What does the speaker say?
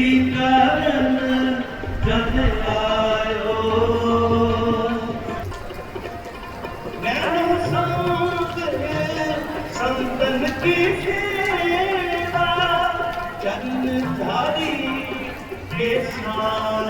ਬਿਨਤੀ ਕਰਨ ਜਦ ਆਇਓ। ਨੈਣੋ ਸੰਤ ਸੰਤਨ ਕੀ ਸੇਵਾ ਜਨ ਧਾਰੀ ਕੇ ਸਾਇਓ